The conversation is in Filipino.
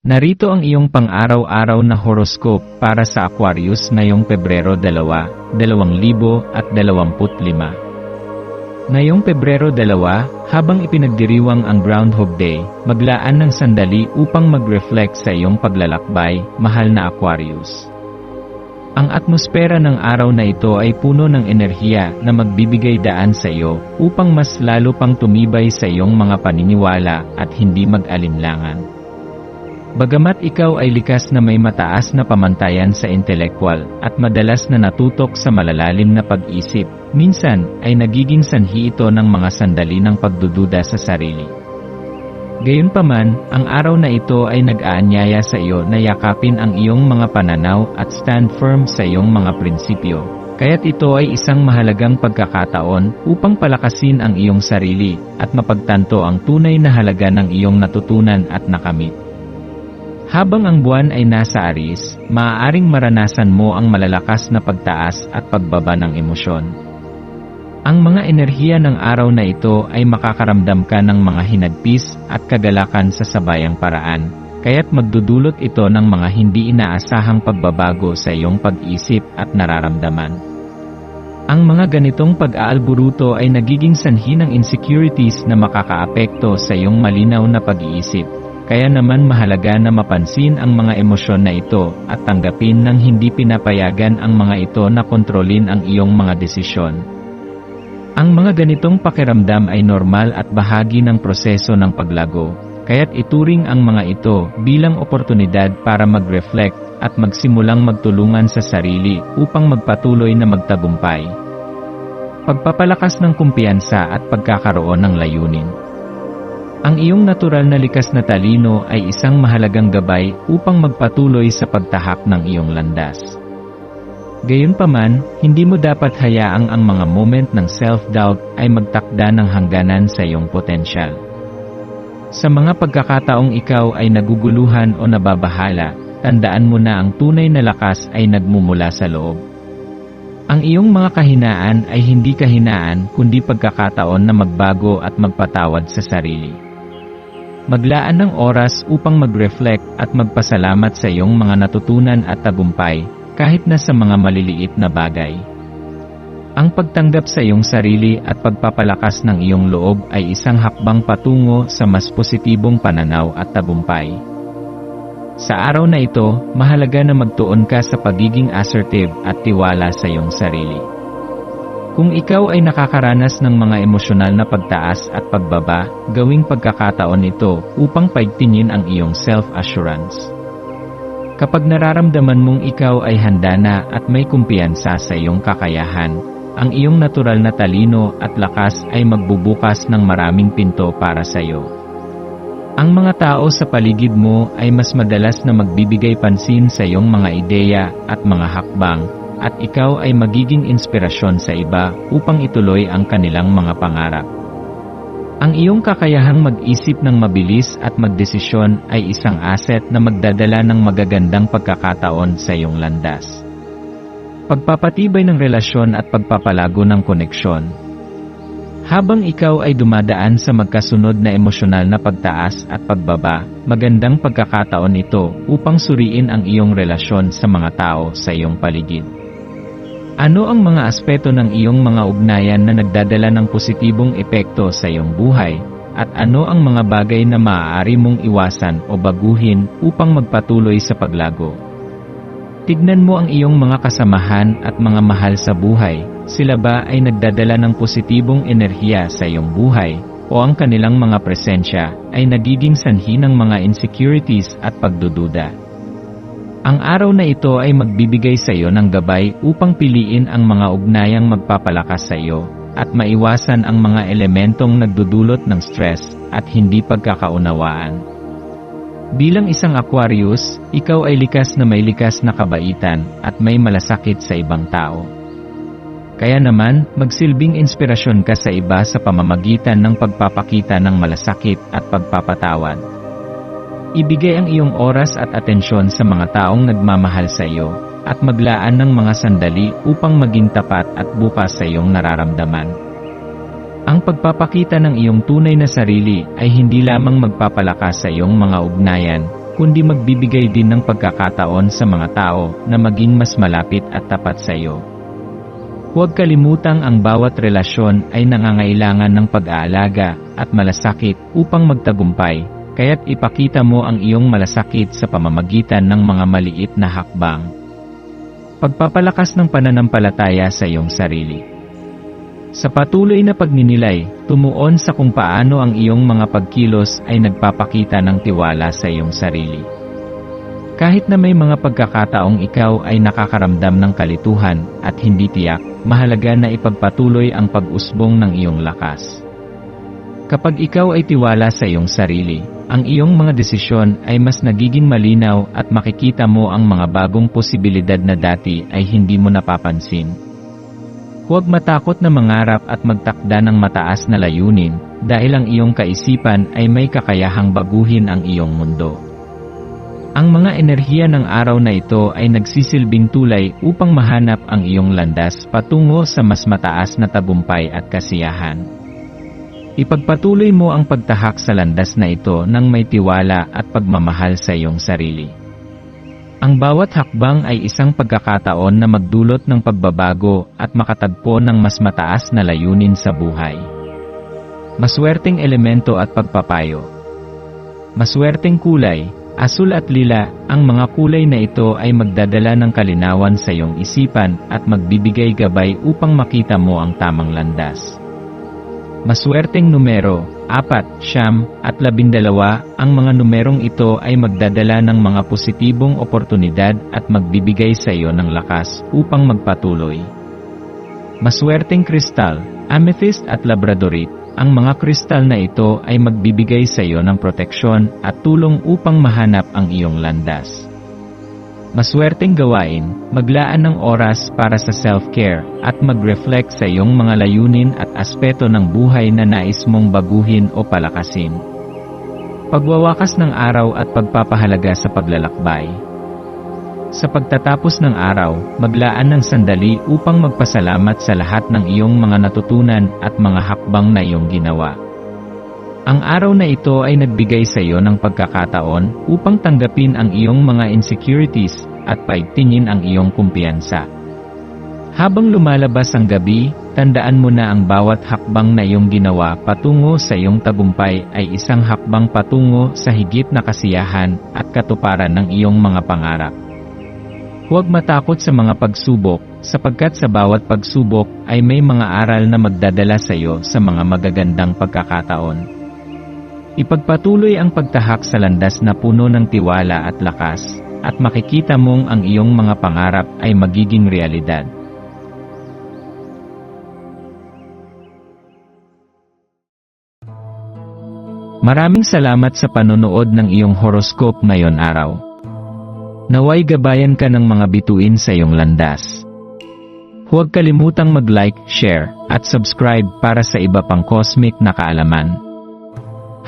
Narito ang iyong pang-araw-araw na horoscope para sa Aquarius ngayong Pebrero 2, 2025. Ngayong Pebrero 2, habang ipinagdiriwang ang Groundhog Day, maglaan ng sandali upang mag-reflect sa iyong paglalakbay, mahal na Aquarius. Ang atmosfera ng araw na ito ay puno ng enerhiya na magbibigay daan sa iyo upang mas lalo pang tumibay sa iyong mga paniniwala at hindi mag-alinlangan. Bagamat ikaw ay likas na may mataas na pamantayan sa intellectual at madalas na natutok sa malalalim na pag-isip, minsan ay nagiging sanhi ito ng mga sandali ng pagdududa sa sarili. Gayunpaman, ang araw na ito ay nag-aanyaya sa iyo na yakapin ang iyong mga pananaw at stand firm sa iyong mga prinsipyo. Kaya't ito ay isang mahalagang pagkakataon upang palakasin ang iyong sarili at mapagtanto ang tunay na halaga ng iyong natutunan at nakamit. Habang ang buwan ay nasa aris, maaaring maranasan mo ang malalakas na pagtaas at pagbaba ng emosyon. Ang mga enerhiya ng araw na ito ay makakaramdam ka ng mga hinagpis at kagalakan sa sabayang paraan, kaya't magdudulot ito ng mga hindi inaasahang pagbabago sa iyong pag-isip at nararamdaman. Ang mga ganitong pag-aalburuto ay nagiging sanhi ng insecurities na makakaapekto sa iyong malinaw na pag-iisip, kaya naman mahalaga na mapansin ang mga emosyon na ito at tanggapin ng hindi pinapayagan ang mga ito na kontrolin ang iyong mga desisyon. Ang mga ganitong pakiramdam ay normal at bahagi ng proseso ng paglago, kaya't ituring ang mga ito bilang oportunidad para mag-reflect at magsimulang magtulungan sa sarili upang magpatuloy na magtagumpay. Pagpapalakas ng kumpiyansa at pagkakaroon ng layunin. Ang iyong natural na likas na talino ay isang mahalagang gabay upang magpatuloy sa pagtahak ng iyong landas. Gayunpaman, hindi mo dapat hayaang ang mga moment ng self-doubt ay magtakda ng hangganan sa iyong potensyal. Sa mga pagkakataong ikaw ay naguguluhan o nababahala, tandaan mo na ang tunay na lakas ay nagmumula sa loob. Ang iyong mga kahinaan ay hindi kahinaan kundi pagkakataon na magbago at magpatawad sa sarili. Maglaan ng oras upang mag-reflect at magpasalamat sa iyong mga natutunan at tagumpay, kahit na sa mga maliliit na bagay. Ang pagtanggap sa iyong sarili at pagpapalakas ng iyong loob ay isang hakbang patungo sa mas positibong pananaw at tagumpay. Sa araw na ito, mahalaga na magtuon ka sa pagiging assertive at tiwala sa iyong sarili. Kung ikaw ay nakakaranas ng mga emosyonal na pagtaas at pagbaba, gawing pagkakataon ito upang paigtingin ang iyong self-assurance. Kapag nararamdaman mong ikaw ay handa na at may kumpiyansa sa iyong kakayahan, ang iyong natural na talino at lakas ay magbubukas ng maraming pinto para sa iyo. Ang mga tao sa paligid mo ay mas madalas na magbibigay pansin sa iyong mga ideya at mga hakbang, at ikaw ay magiging inspirasyon sa iba upang ituloy ang kanilang mga pangarap. Ang iyong kakayahang mag-isip ng mabilis at magdesisyon ay isang asset na magdadala ng magagandang pagkakataon sa iyong landas. Pagpapatibay ng relasyon at pagpapalago ng koneksyon. Habang ikaw ay dumadaan sa magkasunod na emosyonal na pagtaas at pagbaba, magandang pagkakataon ito upang suriin ang iyong relasyon sa mga tao sa iyong paligid. Ano ang mga aspeto ng iyong mga ugnayan na nagdadala ng positibong epekto sa iyong buhay? At ano ang mga bagay na maaari mong iwasan o baguhin upang magpatuloy sa paglago? Tignan mo ang iyong mga kasamahan at mga mahal sa buhay. Sila ba ay nagdadala ng positibong enerhiya sa iyong buhay? O ang kanilang mga presensya ay nagiging sanhi ng mga insecurities at pagdududa? Ang araw na ito ay magbibigay sa iyo ng gabay upang piliin ang mga ugnayang magpapalakas sa iyo at maiwasan ang mga elementong nagdudulot ng stress at hindi pagkakaunawaan. Bilang isang Aquarius, ikaw ay likas na may likas na kabaitan at may malasakit sa ibang tao. Kaya naman, magsilbing inspirasyon ka sa iba sa pamamagitan ng pagpapakita ng malasakit at pagpapatawad. Ibigay ang iyong oras at atensyon sa mga taong nagmamahal sa iyo, at maglaan ng mga sandali upang maging tapat at bukas sa iyong nararamdaman. Ang pagpapakita ng iyong tunay na sarili ay hindi lamang magpapalakas sa iyong mga ugnayan, kundi magbibigay din ng pagkakataon sa mga tao na maging mas malapit at tapat sa iyo. Huwag kalimutang ang bawat relasyon ay nangangailangan ng pag-aalaga at malasakit upang magtagumpay, kaya't ipakita mo ang iyong malasakit sa pamamagitan ng mga maliit na hakbang. Pagpapalakas ng pananampalataya sa iyong sarili. Sa patuloy na pagninilay, tumuon sa kung paano ang iyong mga pagkilos ay nagpapakita ng tiwala sa iyong sarili. Kahit na may mga pagkakataong ikaw ay nakakaramdam ng kalituhan at hindi tiyak, mahalaga na ipagpatuloy ang pag-usbong ng iyong lakas. Kapag ikaw ay tiwala sa iyong sarili, ang iyong mga desisyon ay mas nagiging malinaw at makikita mo ang mga bagong posibilidad na dati ay hindi mo napapansin. Huwag matakot na mangarap at magtakda ng mataas na layunin dahil ang iyong kaisipan ay may kakayahang baguhin ang iyong mundo. Ang mga enerhiya ng araw na ito ay nagsisilbing tulay upang mahanap ang iyong landas patungo sa mas mataas na tagumpay at kasiyahan. Ipagpatuloy mo ang pagtahak sa landas na ito ng may tiwala at pagmamahal sa iyong sarili. Ang bawat hakbang ay isang pagkakataon na magdulot ng pagbabago at makatagpo ng mas mataas na layunin sa buhay. Maswerteng elemento at pagpapayo. Maswerteng kulay, asul at lila, ang mga kulay na ito ay magdadala ng kalinawan sa iyong isipan at magbibigay gabay upang makita mo ang tamang landas. Maswerteng numero, apat, siyam, at labindalawa, ang mga numerong ito ay magdadala ng mga positibong oportunidad at magbibigay sa iyo ng lakas upang magpatuloy. Maswerteng kristal, amethyst at labradorite, ang mga kristal na ito ay magbibigay sa iyo ng proteksyon at tulong upang mahanap ang iyong landas. Maswerteng gawain, maglaan ng oras para sa self-care at mag-reflect sa iyong mga layunin at aspeto ng buhay na nais mong baguhin o palakasin. Pagwawakas ng araw at pagpapahalaga sa paglalakbay. Sa pagtatapos ng araw, maglaan ng sandali upang magpasalamat sa lahat ng iyong mga natutunan at mga hakbang na iyong ginawa. Ang araw na ito ay nagbigay sa iyo ng pagkakataon upang tanggapin ang iyong mga insecurities at paigtingin ang iyong kumpiyansa. Habang lumalabas ang gabi, tandaan mo na ang bawat hakbang na iyong ginawa patungo sa iyong tagumpay ay isang hakbang patungo sa higit na kasiyahan at katuparan ng iyong mga pangarap. Huwag matakot sa mga pagsubok, sapagkat sa bawat pagsubok ay may mga aral na magdadala sa iyo sa mga magagandang pagkakataon. Ipagpatuloy ang pagtahak sa landas na puno ng tiwala at lakas, at makikita mong ang iyong mga pangarap ay magiging realidad. Maraming salamat sa panonood ng iyong horoscope ngayon araw. Naway gabayan ka ng mga bituin sa iyong landas. Huwag kalimutang mag-like, share, at subscribe para sa iba pang cosmic na kaalaman.